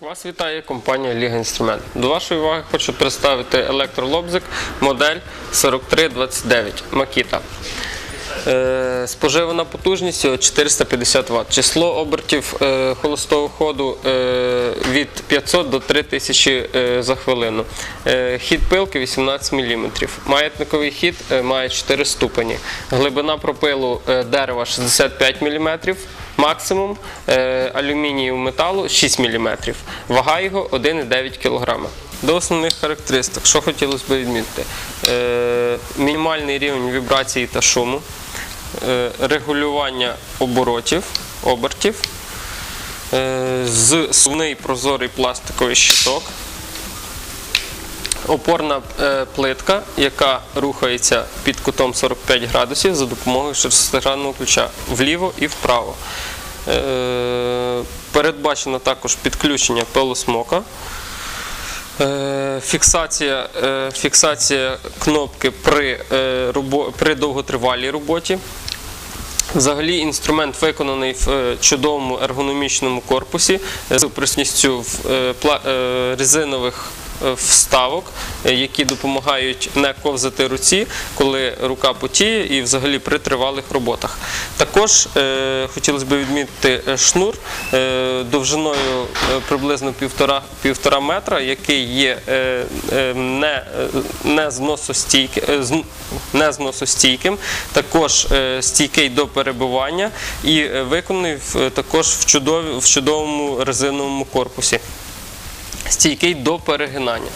Вас вітає компанія Ліга Інструмент. До вашої уваги хочу представити електролобзик модель 4329 Makita. Е, споживана потужність 450 Вт. Число обертів е, холостого ходу е, від 500 до 3000 е, за хвилину. Е, хід пилки 18 мм. Маятниковий хід має 4 ступені. Глибина пропилу дерева 65 мм. Максимум е, алюмінію металу 6 мм. Вага його 1,9 кг. До основних характеристик, що хотілося б відмітити, Е, мінімальний рівень вібрації та шуму, е, регулювання оборотів, обертів, зсувний прозорий пластиковий щиток, опорна плитка, яка рухається під кутом 45 градусів за допомогою шестигранного ключа вліво і вправо. Е, Передбачено також підключення пилосмока. Е, Фіксація, е, фіксація кнопки при, при довготривалій роботі. Взагалі інструмент виконаний в чудовому ергономічному корпусі з присутністю в, резинових вставок, е, які допомагають не ковзати руці, коли рука потіє і взагалі при тривалих роботах. Також е, хотілося б відмітити е, шнур е, довжиною е, приблизно півтора, півтора метра, який є е, е, не, е, не, зносостійки, е, не зносостійким, також е, стійкий до перебування і е, виконаний в- е, також в, чудові, в чудовому резиновому корпусі. Стійкий до перегинання.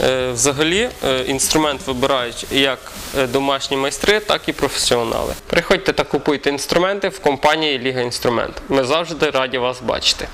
Е, Взагалі е, інструмент вибирають як е, домашні майстри, так і професіонали. Приходьте та купуйте інструменти в компанії Ліга Інструмент. Ми завжди раді вас бачити.